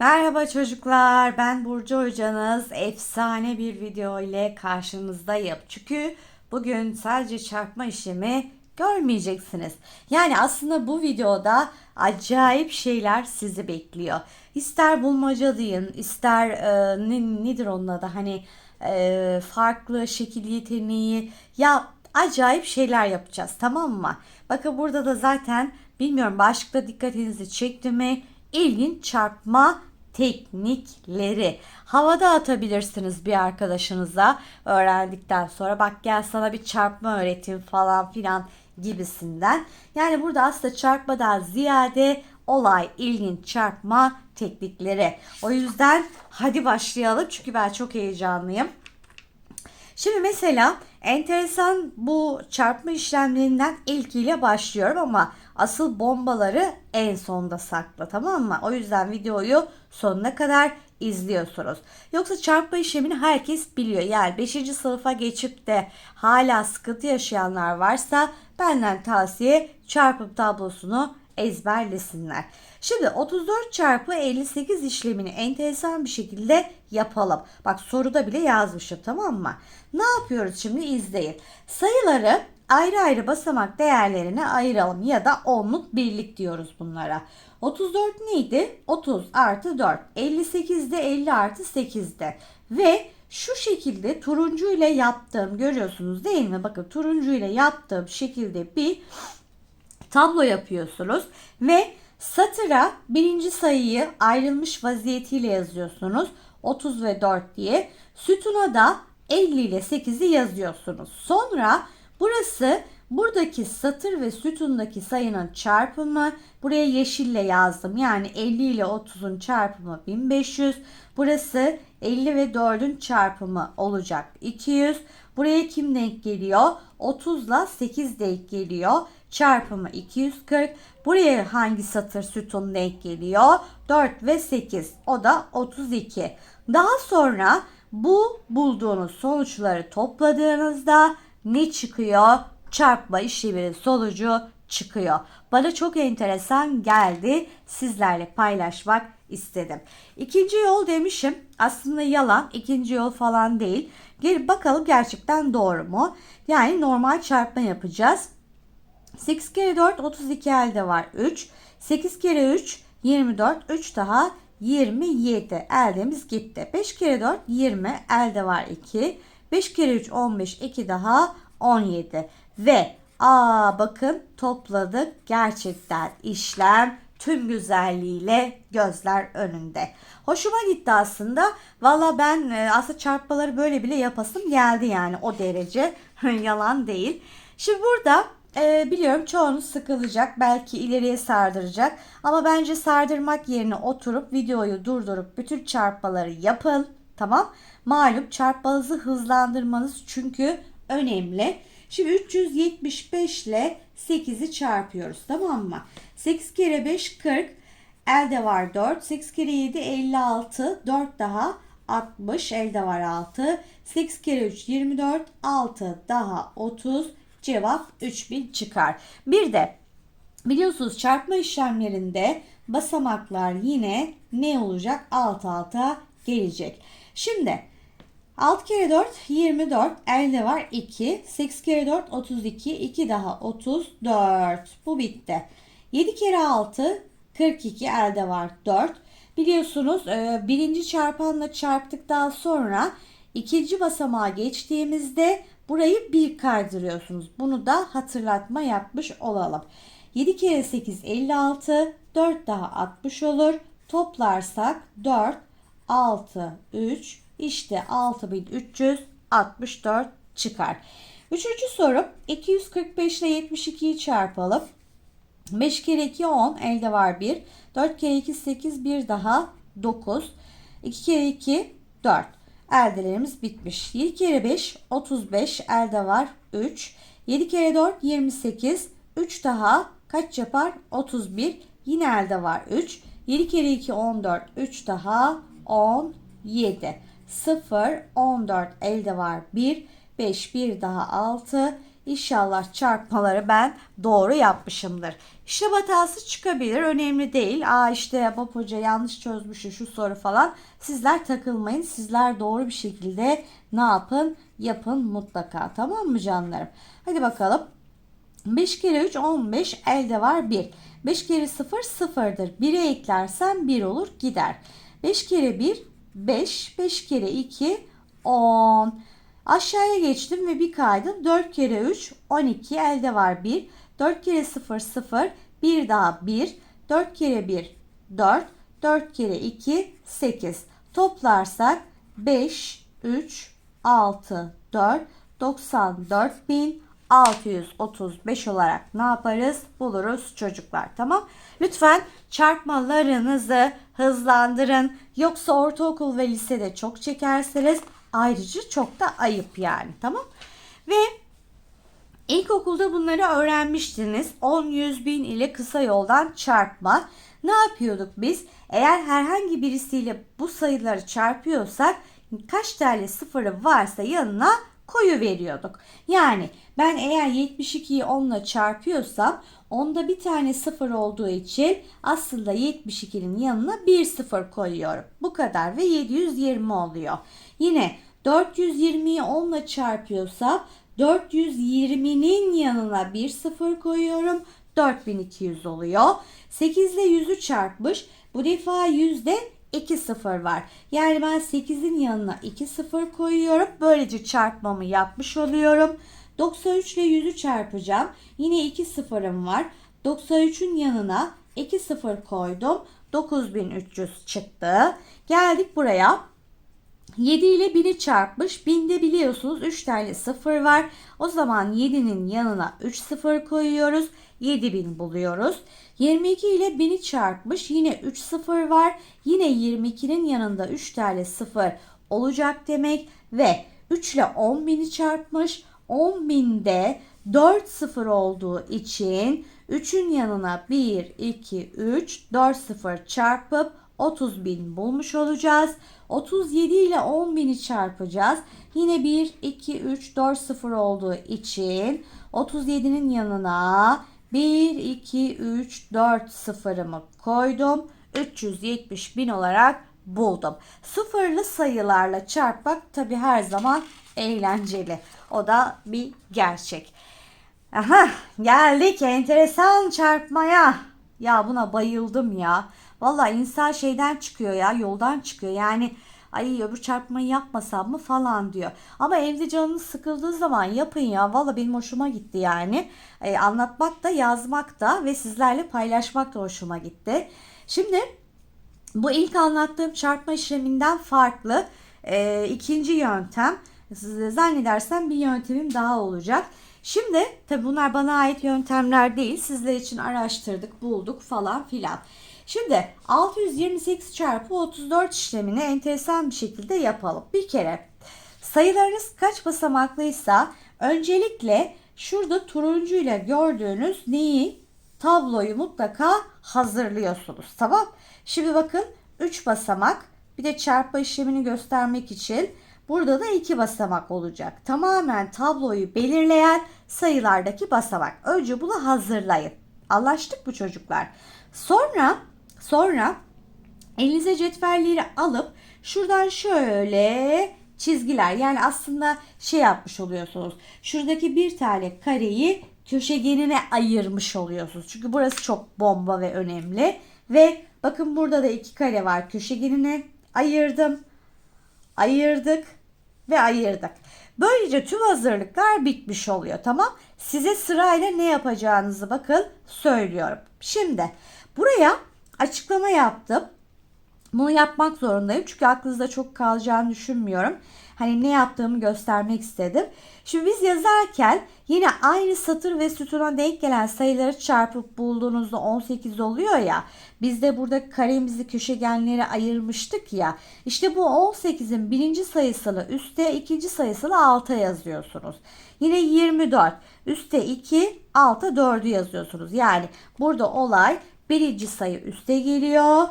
Merhaba çocuklar, ben Burcu hocanız. Efsane bir video ile karşınızdayım. Çünkü bugün sadece çarpma işlemi görmeyeceksiniz. Yani aslında bu videoda acayip şeyler sizi bekliyor. İster bulmaca deyin, ister e, ne, nedir onun adı hani e, farklı şekil yeteneği ya acayip şeyler yapacağız tamam mı? Bakın burada da zaten bilmiyorum başlıkta dikkatinizi çekti mi? İlginç çarpma teknikleri. Havada atabilirsiniz bir arkadaşınıza öğrendikten sonra. Bak gel sana bir çarpma öğreteyim falan filan gibisinden. Yani burada aslında çarpmadan ziyade olay ilginç çarpma teknikleri. O yüzden hadi başlayalım çünkü ben çok heyecanlıyım. Şimdi mesela enteresan bu çarpma işlemlerinden ilkiyle başlıyorum ama asıl bombaları en sonda sakla tamam mı? O yüzden videoyu sonuna kadar izliyorsunuz. Yoksa çarpma işlemini herkes biliyor. Yani 5. sınıfa geçip de hala sıkıntı yaşayanlar varsa benden tavsiye çarpım tablosunu ezberlesinler. Şimdi 34 çarpı 58 işlemini enteresan bir şekilde yapalım. Bak soruda bile yazmışım tamam mı? Ne yapıyoruz şimdi izleyin. Sayıları ayrı ayrı basamak değerlerine ayıralım ya da onluk birlik diyoruz bunlara. 34 neydi? 30 artı 4. 58 de 50 artı 8'de. Ve şu şekilde turuncu ile yaptığım görüyorsunuz değil mi? Bakın turuncu ile yaptığım şekilde bir tablo yapıyorsunuz ve satıra birinci sayıyı ayrılmış vaziyetiyle yazıyorsunuz. 30 ve 4 diye. Sütuna da 50 ile 8'i yazıyorsunuz. Sonra burası buradaki satır ve sütundaki sayının çarpımı. Buraya yeşille yazdım. Yani 50 ile 30'un çarpımı 1500. Burası 50 ve 4'ün çarpımı olacak 200. Buraya kim denk geliyor? 30 ile 8 denk geliyor. Çarpımı 240. Buraya hangi satır sütun denk geliyor? 4 ve 8. O da 32. Daha sonra bu bulduğunuz sonuçları topladığınızda ne çıkıyor? Çarpma işleminin sonucu çıkıyor. Bana çok enteresan geldi. Sizlerle paylaşmak istedim. İkinci yol demişim. Aslında yalan. İkinci yol falan değil. Gel bakalım gerçekten doğru mu? Yani normal çarpma yapacağız. 8 kere 4 32 elde var 3. 8 kere 3 24. 3 daha 27 eldemiz gitti. 5 kere 4 20 elde var 2. 5 kere 3 15 2 daha 17 ve aa bakın topladık gerçekten işlem tüm güzelliğiyle gözler önünde. Hoşuma gitti aslında. Valla ben e, aslında çarpmaları böyle bile yapasım geldi yani o derece. Yalan değil. Şimdi burada e, biliyorum çoğunuz sıkılacak. Belki ileriye sardıracak. Ama bence sardırmak yerine oturup videoyu durdurup bütün çarpmaları yapın. Tamam. Malum çarpmanızı hızlandırmanız çünkü önemli. Şimdi 375 ile 8'i çarpıyoruz tamam mı? 8 kere 5 40 elde var 4. 8 kere 7 56 4 daha 60 elde var 6. 8 kere 3 24 6 daha 30 cevap 3000 çıkar. Bir de biliyorsunuz çarpma işlemlerinde basamaklar yine ne olacak? Alt alta gelecek. Şimdi 6 kere 4 24 elde var 2 8 kere 4 32 2 daha 34 bu bitti. 7 kere 6 42 elde var 4 biliyorsunuz e, birinci çarpanla çarptıktan sonra ikinci basamağa geçtiğimizde burayı bir kaydırıyorsunuz. Bunu da hatırlatma yapmış olalım. 7 kere 8 56 4 daha 60 olur. Toplarsak 4 6 3 işte 6364 çıkar. Üçüncü soru 245 ile 72'yi çarpalım. 5 kere 2 10 elde var 1. 4 kere 2 8 bir daha 9. 2 kere 2 4. Eldelerimiz bitmiş. 7 kere 5 35 elde var 3. 7 kere 4 28. 3 daha kaç yapar? 31. Yine elde var 3. 7 kere 2 14. 3 daha 17. 0, 14 elde var 1, 5 bir daha 6, İnşallah çarpmaları ben doğru yapmışımdır. İşlem hatası çıkabilir. Önemli değil. Aa işte Bob Hoca yanlış çözmüş şu soru falan. Sizler takılmayın. Sizler doğru bir şekilde ne yapın? Yapın mutlaka. Tamam mı canlarım? Hadi bakalım. 5 kere 3 15 elde var 1. 5 kere 0 sıfırdır. 1'e eklersen 1 olur gider. 5 kere 1 5. 5 kere 2 10. Aşağıya geçtim ve bir kaydım. 4 kere 3 12 elde var 1. 4 kere 0 0 bir daha 1. 4 kere 1 4. 4 kere 2 8. Toplarsak 5 3 6 4 94 bin 635 olarak ne yaparız? Buluruz çocuklar. Tamam. Lütfen çarpmalarınızı hızlandırın. Yoksa ortaokul ve lisede çok çekerseniz ayrıca çok da ayıp yani. Tamam. Ve ilkokulda bunları öğrenmiştiniz. 10 100 bin ile kısa yoldan çarpma. Ne yapıyorduk biz? Eğer herhangi birisiyle bu sayıları çarpıyorsak kaç tane sıfırı varsa yanına koyu veriyorduk. Yani ben eğer 72'yi 10 ile çarpıyorsam onda bir tane sıfır olduğu için aslında 72'nin yanına bir sıfır koyuyorum. Bu kadar ve 720 oluyor. Yine 420'yi 10 ile çarpıyorsam 420'nin yanına bir sıfır koyuyorum. 4200 oluyor. 8 ile 100'ü çarpmış. Bu defa yüzde 2 sıfır var. Yani ben 8'in yanına 2 sıfır koyuyorum. Böylece çarpmamı yapmış oluyorum. 93 ile 100'ü çarpacağım. Yine 2 sıfırım var. 93'ün yanına 2 sıfır koydum. 9300 çıktı. Geldik buraya. 7 ile 1000'i çarpmış. 1000'de biliyorsunuz 3 tane sıfır var. O zaman 7'nin yanına 3 sıfır koyuyoruz. 7000 buluyoruz. 22 ile 1000'i çarpmış. Yine 3 sıfır var. Yine 22'nin yanında 3 tane sıfır olacak demek. Ve 3 ile 10.000'i çarpmış. 10.000'de 4 sıfır olduğu için 3'ün yanına 1, 2, 3, 4 sıfır çarpıp 30.000 bulmuş olacağız. 37 ile 10.000'i çarpacağız. Yine 1, 2, 3, 4 sıfır olduğu için 37'nin yanına 1, 2, 3, 4 sıfırımı koydum. 370 bin olarak buldum. Sıfırlı sayılarla çarpmak tabi her zaman eğlenceli. O da bir gerçek. Aha geldik enteresan çarpmaya. Ya buna bayıldım ya. Valla insan şeyden çıkıyor ya yoldan çıkıyor. Yani ay öbür çarpmayı yapmasam mı falan diyor. Ama evde canınız sıkıldığı zaman yapın ya. Valla benim hoşuma gitti yani. E, anlatmak da yazmak da ve sizlerle paylaşmak da hoşuma gitti. Şimdi bu ilk anlattığım çarpma işleminden farklı e, ikinci yöntem. Zannedersem bir yöntemim daha olacak. Şimdi tabi bunlar bana ait yöntemler değil. Sizler için araştırdık, bulduk falan filan. Şimdi 628 çarpı 34 işlemini enteresan bir şekilde yapalım. Bir kere sayılarınız kaç basamaklıysa öncelikle şurada turuncuyla gördüğünüz neyi tabloyu mutlaka hazırlıyorsunuz. Tamam. Şimdi bakın 3 basamak bir de çarpma işlemini göstermek için burada da 2 basamak olacak. Tamamen tabloyu belirleyen sayılardaki basamak. Önce bunu hazırlayın. Anlaştık mı çocuklar? Sonra Sonra elinize cetvelleri alıp şuradan şöyle çizgiler yani aslında şey yapmış oluyorsunuz. Şuradaki bir tane kareyi köşegenine ayırmış oluyorsunuz. Çünkü burası çok bomba ve önemli. Ve bakın burada da iki kare var. Köşegenine ayırdım. Ayırdık ve ayırdık. Böylece tüm hazırlıklar bitmiş oluyor. Tamam. Size sırayla ne yapacağınızı bakın söylüyorum. Şimdi buraya açıklama yaptım. Bunu yapmak zorundayım çünkü aklınızda çok kalacağını düşünmüyorum. Hani ne yaptığımı göstermek istedim. Şimdi biz yazarken yine aynı satır ve sütuna denk gelen sayıları çarpıp bulduğunuzda 18 oluyor ya. Biz de burada karemizi köşegenlere ayırmıştık ya. İşte bu 18'in birinci sayısını üstte ikinci sayısını alta yazıyorsunuz. Yine 24 üstte 2 alta 4'ü yazıyorsunuz. Yani burada olay Birinci sayı üste geliyor.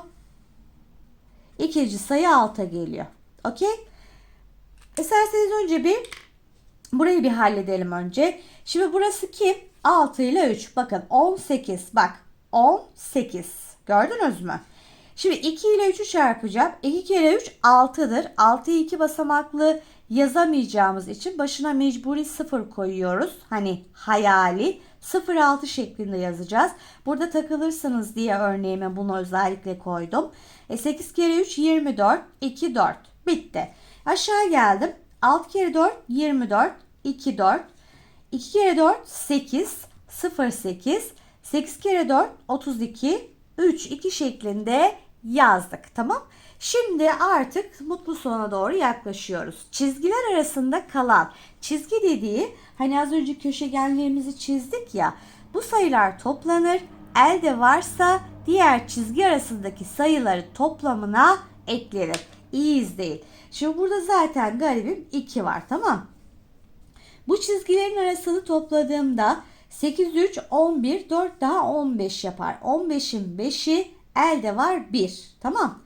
İkinci sayı alta geliyor. Okey? İsterseniz önce bir Burayı bir halledelim önce. Şimdi burası kim? 6 ile 3. Bakın 18. Bak 18. Gördünüz mü? Şimdi 2 ile 3'ü çarpacağım. 2 kere 3 6'dır. 6'yı 2 basamaklı yazamayacağımız için başına mecburi 0 koyuyoruz. Hani hayali 0-6 şeklinde yazacağız. Burada takılırsınız diye örneğime bunu özellikle koydum. E 8 kere 3 24. 2 4. Bitti. Aşağı geldim. 6 kere 4 24. 2 4. 2 kere 4 8. 0 8. 8 kere 4 32. 3 2 şeklinde yazdık. Tamam. Şimdi artık mutlu sona doğru yaklaşıyoruz. Çizgiler arasında kalan çizgi dediği hani az önce köşegenlerimizi çizdik ya bu sayılar toplanır. Elde varsa diğer çizgi arasındaki sayıları toplamına eklenir. İyi izleyin. Şimdi burada zaten garibim 2 var tamam. Bu çizgilerin arasını topladığımda 8, 3, 11, 4 daha 15 yapar. 15'in 5'i elde var 1. Tamam.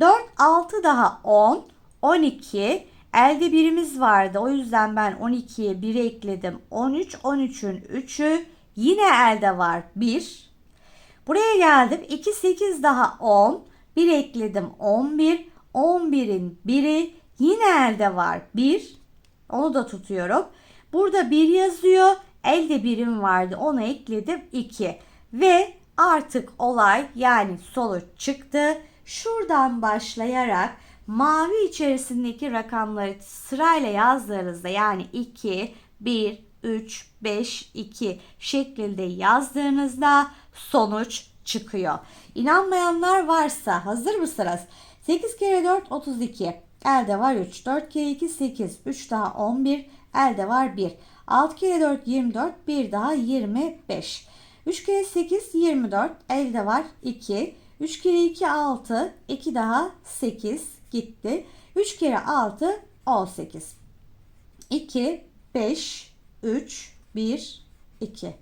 4, 6 daha 10, 12. Elde birimiz vardı. O yüzden ben 12'ye 1 ekledim. 13, 13'ün 3'ü yine elde var 1. Buraya geldim. 2, 8 daha 10. 1 ekledim 11. 11'in 1'i yine elde var 1. Onu da tutuyorum. Burada 1 yazıyor. Elde birim vardı. Ona ekledim 2. Ve artık olay yani sonuç çıktı. Şuradan başlayarak mavi içerisindeki rakamları sırayla yazdığınızda yani 2, 1, 3, 5, 2 şeklinde yazdığınızda sonuç çıkıyor. İnanmayanlar varsa hazır mısınız? 8 kere 4 32. Elde var 3. 4 kere 2 8. 3 daha 11. Elde var 1. 6 kere 4 24. 1 daha 25. 3 kere 8 24. Elde var 2. 3 kere 2 6. 2 daha 8 gitti. 3 kere 6 18. 2 5 3 1 2.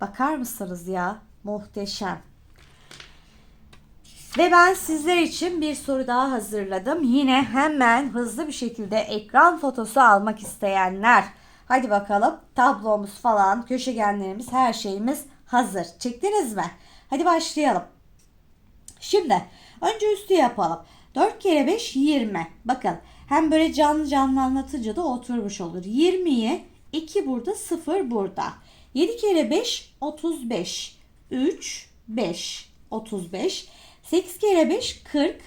Bakar mısınız ya? Muhteşem. Ve ben sizler için bir soru daha hazırladım. Yine hemen hızlı bir şekilde ekran fotosu almak isteyenler. Hadi bakalım tablomuz falan, köşegenlerimiz, her şeyimiz hazır. Çektiniz mi? Hadi başlayalım. Şimdi önce üstü yapalım. 4 kere 5 20. Bakın hem böyle canlı canlı anlatınca da oturmuş olur. 20'yi 2 burada 0 burada. 7 kere 5 35. 3 5 35. 8 kere 5 40.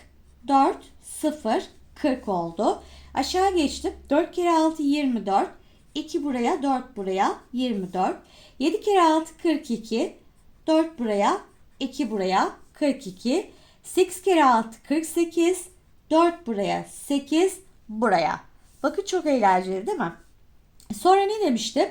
4 0 40 oldu. Aşağı geçtim. 4 kere 6 24. 2 buraya 4 buraya 24. 7 kere 6 42. 4 buraya 2 buraya 42. 8 kere 6 48. 4 buraya 8 buraya. Bakın çok eğlenceli değil mi? Sonra ne demiştim?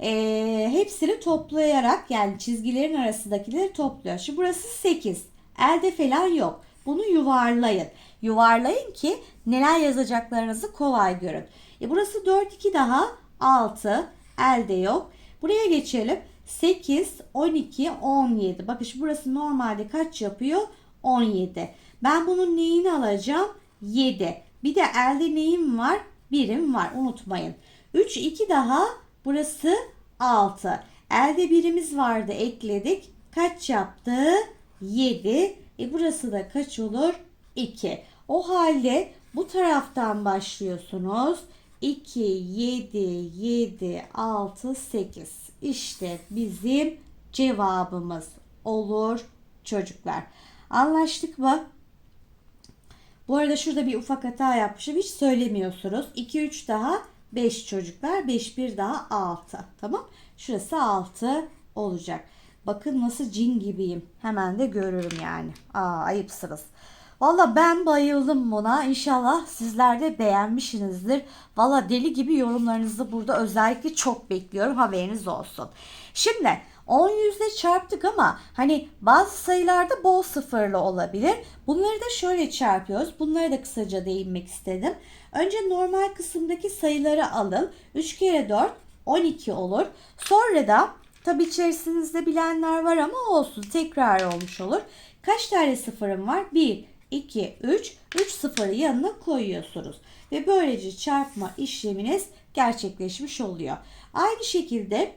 Ee, hepsini toplayarak yani çizgilerin arasındakileri topluyor. Şimdi burası 8. Elde falan yok. Bunu yuvarlayın. Yuvarlayın ki neler yazacaklarınızı kolay görün. E burası 4 2 daha 6. Elde yok. Buraya geçelim. 8, 12, 17. Bakın şimdi burası normalde kaç yapıyor? 17. Ben bunun neyini alacağım? 7. Bir de elde neyim var? Birim var. Unutmayın. 3, 2 daha burası 6. Elde birimiz vardı ekledik. Kaç yaptı? 7. E burası da kaç olur? 2. O halde bu taraftan başlıyorsunuz. 2, 7, 7, 6, 8. İşte bizim cevabımız olur çocuklar. Anlaştık mı? Bu arada şurada bir ufak hata yapmışım. Hiç söylemiyorsunuz. 2, 3 daha 5 çocuklar. 5, 1 daha 6. Tamam. Şurası 6 olacak. Bakın nasıl cin gibiyim. Hemen de görürüm yani. Aa ayıpsınız. Valla ben bayıldım buna. İnşallah sizler de beğenmişsinizdir. Valla deli gibi yorumlarınızı burada özellikle çok bekliyorum. Haberiniz olsun. Şimdi 10 yüzle çarptık ama hani bazı sayılarda bol sıfırlı olabilir. Bunları da şöyle çarpıyoruz. Bunlara da kısaca değinmek istedim. Önce normal kısımdaki sayıları alın. 3 kere 4 12 olur. Sonra da tabi içerisinizde bilenler var ama olsun tekrar olmuş olur. Kaç tane sıfırım var? 1, 2, 3. 3 sıfırı yanına koyuyorsunuz. Ve böylece çarpma işleminiz gerçekleşmiş oluyor. Aynı şekilde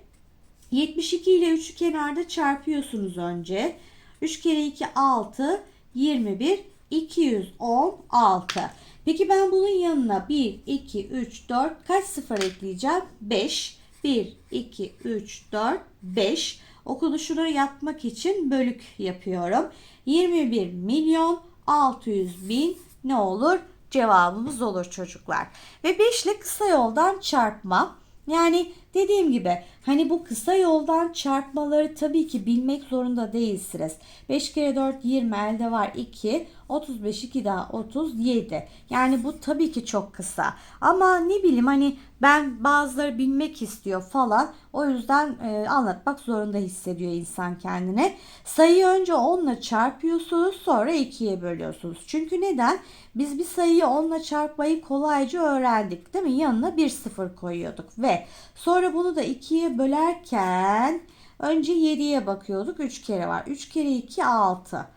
72 ile 3'ü kenarda çarpıyorsunuz önce. 3 kere 2 6, 21, 216. Peki ben bunun yanına 1, 2, 3, 4 kaç sıfır ekleyeceğim? 5. 1, 2, 3, 4, 5. Okunuşunu yapmak için bölük yapıyorum. 21 milyon 600 bin ne olur? Cevabımız olur çocuklar. Ve 5 ile kısa yoldan çarpma. Yani dediğim gibi hani bu kısa yoldan çarpmaları tabii ki bilmek zorunda değilsiniz. 5 kere 4 20 elde var 2. 35 2 daha 37. Yani bu tabii ki çok kısa. Ama ne bileyim hani ben bazıları bilmek istiyor falan. O yüzden e, anlatmak zorunda hissediyor insan kendine. Sayıyı önce 10 ile çarpıyorsunuz sonra 2'ye bölüyorsunuz. Çünkü neden? Biz bir sayıyı 10 ile çarpmayı kolayca öğrendik değil mi? Yanına bir sıfır koyuyorduk ve sonra bunu da 2'ye bölerken önce 7'ye bakıyorduk. 3 kere var. 3 kere 2 6.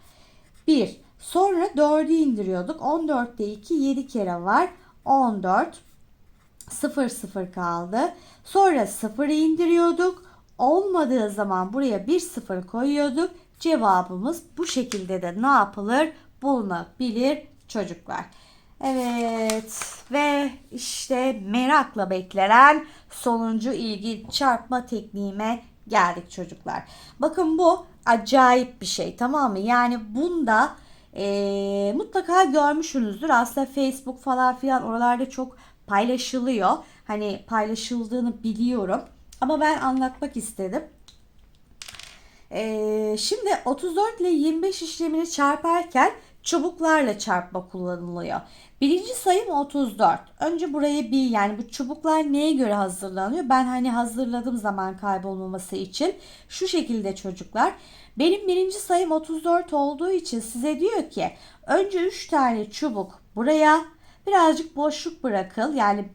1. Sonra 4'ü indiriyorduk. 14'te 2 7 kere var. 14. 0 0 kaldı. Sonra 0'ı indiriyorduk. Olmadığı zaman buraya bir 0 koyuyorduk. Cevabımız bu şekilde de ne yapılır? Bulunabilir çocuklar. Evet ve işte merakla beklenen sonuncu ilgi çarpma tekniğime geldik çocuklar. Bakın bu acayip bir şey tamam mı? Yani bunda e, mutlaka görmüşsünüzdür. Aslında Facebook falan filan oralarda çok paylaşılıyor. Hani paylaşıldığını biliyorum. Ama ben anlatmak istedim. Ee, şimdi 34 ile 25 işlemini çarparken çubuklarla çarpma kullanılıyor. Birinci sayım 34. Önce buraya bir yani bu çubuklar neye göre hazırlanıyor? Ben hani hazırladığım zaman kaybolmaması için şu şekilde çocuklar. Benim birinci sayım 34 olduğu için size diyor ki önce 3 tane çubuk buraya birazcık boşluk bırakıl. Yani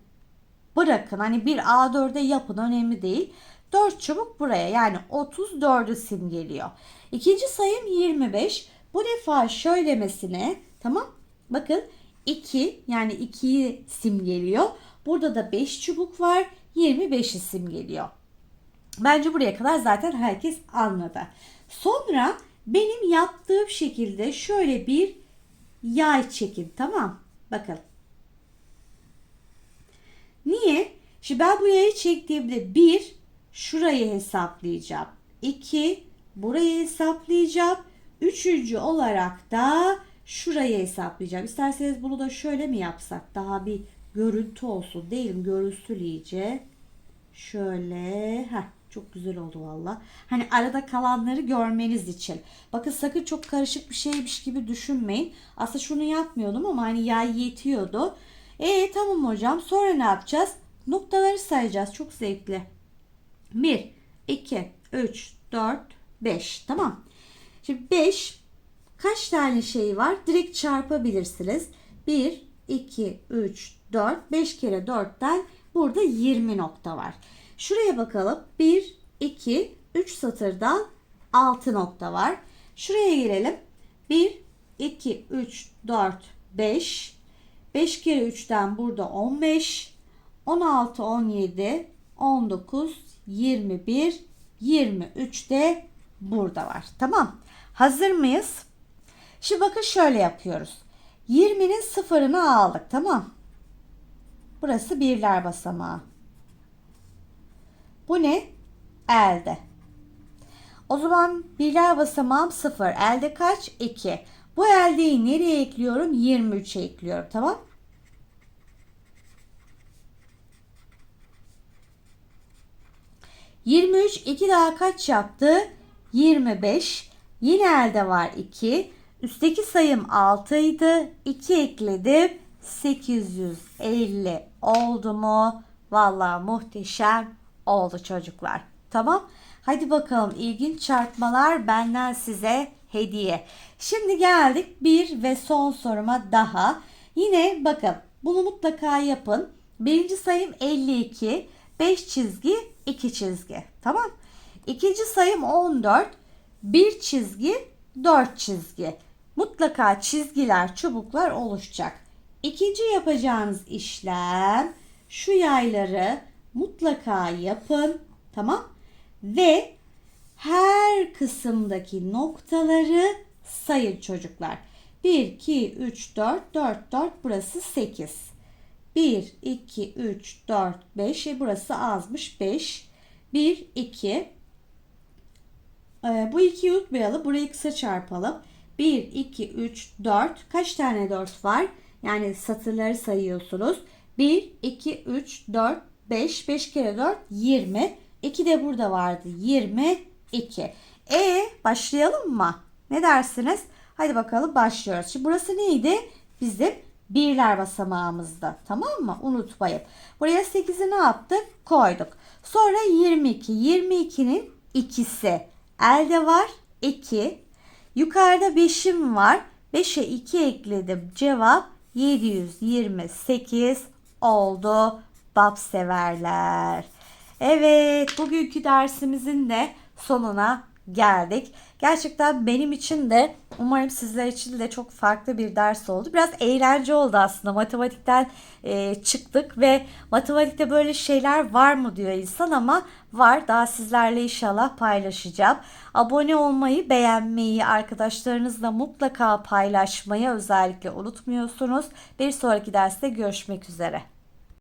bırakın hani bir A4'e yapın önemli değil. 4 çubuk buraya yani 34'ü simgeliyor. İkinci sayım 25. Bu defa şöylemesine tamam bakın 2 yani 2'yi simgeliyor. Burada da 5 çubuk var 25'i simgeliyor. Bence buraya kadar zaten herkes anladı. Sonra benim yaptığım şekilde şöyle bir yay çekin tamam bakın. Niye? Şimdi ben bu yayı çektiğimde bir şurayı hesaplayacağım. 2 burayı hesaplayacağım. Üçüncü olarak da şurayı hesaplayacağım. İsterseniz bunu da şöyle mi yapsak? Daha bir görüntü olsun. Değil mi? Görüntülü iyice. Şöyle. Heh, çok güzel oldu valla. Hani arada kalanları görmeniz için. Bakın sakın çok karışık bir şeymiş gibi düşünmeyin. Aslında şunu yapmıyordum ama hani yay yetiyordu. E tamam hocam. Sonra ne yapacağız? Noktaları sayacağız. Çok zevkli. 1, 2, 3, 4, 5. Tamam. Şimdi 5 kaç tane şey var? Direkt çarpabilirsiniz. 1, 2, 3, 4. 5 kere 4'ten burada 20 nokta var. Şuraya bakalım. 1, 2, 3 satırdan 6 nokta var. Şuraya girelim. 1, 2, 3, 4, 5. 5 kere 3'ten burada 15. 16, 17, 19, 21, 23 de burada var. Tamam. Hazır mıyız? Şimdi bakın şöyle yapıyoruz. 20'nin sıfırını aldık. Tamam. Burası birler basamağı. Bu ne? Elde. O zaman birler basamağım 0. Elde kaç? 2. Bu eldeyi nereye ekliyorum? 23'e ekliyorum. Tamam. Yirmi üç iki daha kaç yaptı? 25. Yine elde var 2. Üstteki sayım 6 idi. 2 ekledim. 850 oldu mu? Vallahi muhteşem oldu çocuklar. Tamam. Hadi bakalım ilginç çarpmalar benden size hediye. Şimdi geldik bir ve son soruma daha. Yine bakın bunu mutlaka yapın. Birinci sayım 52. 5 çizgi 2 çizgi. Tamam. İkinci sayım 14. 1 çizgi 4 çizgi. mutlaka çizgiler, çubuklar oluşacak. İkinci yapacağınız işlem şu yayları mutlaka yapın. Tamam? Ve her kısımdaki noktaları sayın çocuklar. 1, 2, 3, 4, 4, 4 burası 8. 1, 2, 3, 4, 5. E burası azmış 5. 1, 2. Ee, bu 2'yi unutmayalım. Burayı kısa çarpalım. 1, 2, 3, 4. Kaç tane 4 var? Yani satırları sayıyorsunuz. 1, 2, 3, 4, 5. 5 kere 4, 20. 2 de burada vardı. 22. E başlayalım mı? Ne dersiniz? Hadi bakalım başlıyoruz. Şimdi burası neydi? Bizim birler basamağımızda. Tamam mı? Unutmayın. Buraya 8'i ne yaptık? Koyduk. Sonra 22. 22'nin ikisi. Elde var 2. Yukarıda 5'im var. 5'e 2 ekledim. Cevap 728 oldu. Bab severler. Evet, bugünkü dersimizin de sonuna geldik. Gerçekten benim için de umarım sizler için de çok farklı bir ders oldu. Biraz eğlence oldu aslında. Matematikten e, çıktık ve matematikte böyle şeyler var mı diyor insan ama var. Daha sizlerle inşallah paylaşacağım. Abone olmayı, beğenmeyi, arkadaşlarınızla mutlaka paylaşmayı özellikle unutmuyorsunuz. Bir sonraki derste görüşmek üzere.